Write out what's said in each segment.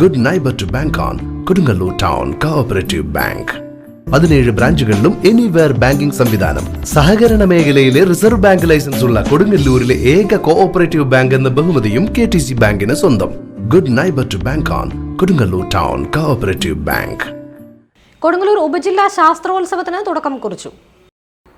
Good neighbour to bank on Kodungallur town cooperative bank പതിനേഴ് ബ്രാഞ്ചുകളിലും anywhere banking സംവിധാനം. സഹകരണ മേഖലയിലെ റിസർവ് ബാങ്ക് ലൈസൻസ് ഉള്ള കൊടുങ്ങല്ലൂരിലെ ഏക കോഓപ്പറേറ്റീവ് ബാങ്ക് എന്ന ബഹുമതിയും കെ ടി സി ബാങ്കിന് സ്വന്തം. Good neighbour to bank on Kodungallur town cooperative bank Kodungallur ഉപജില്ലാ ശാസ്ത്രോത്സവത്തിന് തുടക്കം കുറിച്ചു.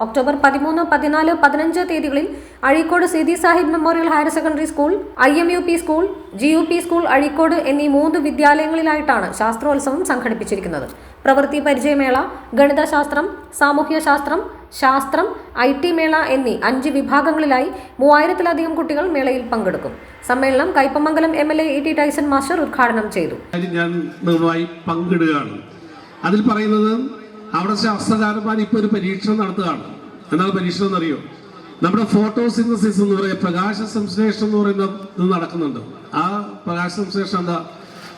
ഒക്ടോബർ പതിമൂന്ന് പതിനാല് പതിനഞ്ച് തീയതികളിൽ Azhikode Sidi Sahib memorial higher secondary school I M U P school G U P school Azhikode എന്നീ മൂന്ന് വിദ്യാലയങ്ങളിലായിട്ടാണ് ശാസ്ത്രോത്സവം സംഘടിപ്പിച്ചിരിക്കുന്നത്. പ്രവൃത്തി പരിചയമേള ഗണിതശാസ്ത്രം സാമൂഹ്യശാസ്ത്രം ശാസ്ത്രം ഐ ടി മേള എന്നീ അഞ്ച് വിഭാഗങ്ങളിലായി മൂവായിരത്തിലധികം കുട്ടികൾ മേളയിൽ പങ്കെടുക്കും. സമ്മേളനം Kaipamangalam M L A T Tyson master ഉദ്ഘാടനം ചെയ്തു. ഞാൻ പങ്കിടുകയാണ്. അതിൽ പറയുന്നത് അവിടെ ശാസ്ത്രകാരന്മാർ ഇപ്പോൾ ഒരു പരീക്ഷണം നടത്തുകയാണ്. എന്നാൽ പരീക്ഷണം എന്നറിയോ? നമ്മുടെ ഫോട്ടോസിന്തസിസ് എന്ന് പറയുന്ന പ്രകാശ സംശ്ലേഷണം എന്ന് പറയുന്ന ഇത് നടക്കുന്നുണ്ട്. ആ പ്രകാശ സംശ്ലേഷണം എന്താ?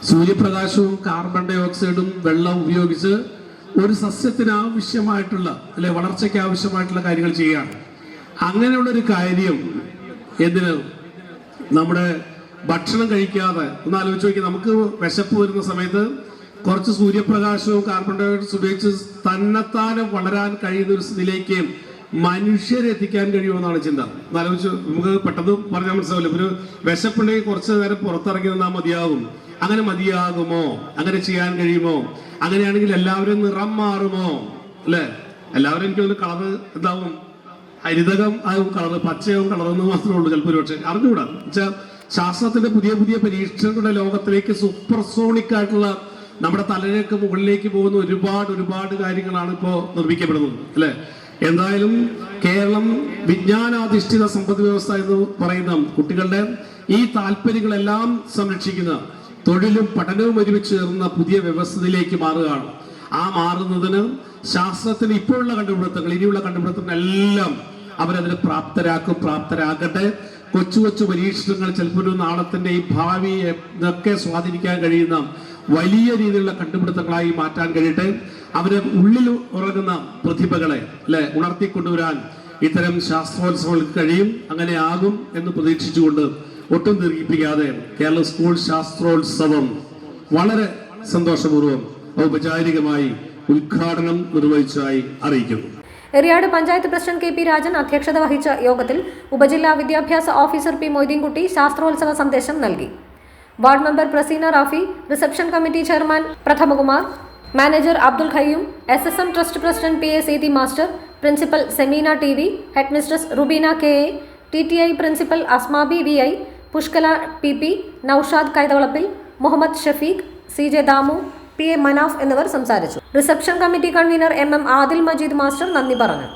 സൂര്യപ്രകാശവും കാർബൺ ഡൈ ഓക്സൈഡും വെള്ളം ഉപയോഗിച്ച് ഒരു സസ്യത്തിന് ആവശ്യമായിട്ടുള്ള അല്ലെ വളർച്ചയ്ക്ക് ആവശ്യമായിട്ടുള്ള കാര്യങ്ങൾ ചെയ്യുകയാണ്. അങ്ങനെയുള്ള ഒരു കാര്യം എന്തിന്? നമ്മുടെ ഭക്ഷണം കഴിക്കാതെ ഒന്ന് ആലോചിച്ച് നോക്കി നമുക്ക് വിശപ്പ് വരുന്ന സമയത്ത് കുറച്ച് സൂര്യപ്രകാശവും കാർബൺ ഡയോക്സൈഡ് ഉപയോഗിച്ച് തന്നെത്താനെ വളരാൻ കഴിയുന്ന ഒരു മനുഷ്യരെ എത്തിക്കാൻ കഴിയുമെന്നാണ് ചിന്ത. എന്നാലോചിച്ച് നമുക്ക് പെട്ടെന്ന് പറഞ്ഞാൽ മനസ്സിലാവില്ല. ഒരു വിശപ്പുണ്ടെങ്കിൽ കുറച്ച് നേരം പുറത്തിറങ്ങി നിന്നാൽ മതിയാകും. അങ്ങനെ മതിയാകുമോ? അങ്ങനെ ചെയ്യാൻ കഴിയുമോ? അങ്ങനെയാണെങ്കിൽ എല്ലാവരും നിറം മാറുമോ? അല്ലേ? എല്ലാവരും എനിക്ക് തോന്നുന്നു കളറ് എന്താവും ഹരിതകം ആവും കളറ് പച്ചയാവും കളറെന്ന് മാത്രമേ ഉള്ളൂ ചിലപ്പോൾ ഒരു പക്ഷേ അറിഞ്ഞുകൂടാ ശാസ്ത്രത്തിന്റെ പുതിയ പുതിയ പരീക്ഷണങ്ങളുടെ ലോകത്തിലേക്ക് സൂപ്പർസോണിക് ആയിട്ടുള്ള നമ്മുടെ തലയിലേക്ക് മുകളിലേക്ക് പോകുന്ന ഒരുപാട് ഒരുപാട് കാര്യങ്ങളാണ് ഇപ്പോൾ നിർമ്മിക്കപ്പെടുന്നത് അല്ലേ? എന്തായാലും കേരളം വിജ്ഞാനാധിഷ്ഠിത സമ്പദ് വ്യവസ്ഥ എന്ന് പറയുന്ന കുട്ടികളുടെ ഈ താല്പര്യങ്ങളെല്ലാം സംരക്ഷിക്കുന്ന തൊഴിലും പഠനവും ഒരുമിച്ച് ചേർന്ന പുതിയ വ്യവസ്ഥയിലേക്ക് മാറുകയാണ്. ആ മാറുന്നതിന് ശാസ്ത്രത്തിന് ഇപ്പോഴുള്ള കണ്ടുപിടുത്തങ്ങൾ ഇനിയുള്ള കണ്ടുപിടുത്തങ്ങളെല്ലാം അവരതിന് പ്രാപ്തരാക്കും പ്രാപ്തരാകട്ടെ. കൊച്ചു കൊച്ചു പരീക്ഷണങ്ങൾ ചിലപ്പോൾ നാളത്തിന്റെ ഈ ഭാവിയെ ഇതൊക്കെ സ്വാധീനിക്കാൻ കഴിയുന്ന വലിയ രീതിയിലുള്ള കണ്ടുപിടുത്തങ്ങളായി മാറ്റാൻ കഴിയട്ടെ. അവരെ ഉള്ളിൽ ഉറങ്ങുന്ന പ്രതിഭകളെ അല്ലെ ഉണർത്തിക്കൊണ്ടുവരാൻ ഇത്തരം ശാസ്ത്രോത്സവങ്ങൾക്ക് കഴിയും. അങ്ങനെ ആകും എന്ന് പ്രതീക്ഷിച്ചുകൊണ്ട് ഒട്ടും ദീർഘിപ്പിക്കാതെ കേരള സ്കൂൾ ശാസ്ത്രോത്സവം വളരെ സന്തോഷപൂർവം ഔപചാരികമായി ഉദ്ഘാടനം നിർവഹിച്ചതായി അറിയിക്കുന്നു. Eriyad panchayat president K P Rajan അധ്യക്ഷത വഹിച്ച യോഗത്തിൽ ഉപജില്ലാ വിദ്യാഭ്യാസ ഓഫീസർ പി മൊയ്തീൻകുട്ടി ശാസ്ത്രോത്സവ സന്ദേശം നൽകി. Ward member Praseena Rafi reception committee chairman Prathamakumar manager Abdul Khayyum S S M trust president P A Seethi master principal Semeena T V head mistress Rubeena K A T T I principal Asmabi V I Pushkala P P Noushad Kaithavalappil Muhammad Shafeeq C J Damu P A Manaf എന്നിവർ സംസാരിച്ചു. Reception committee convener M M Adil Majeed master നന്ദി പറഞ്ഞു.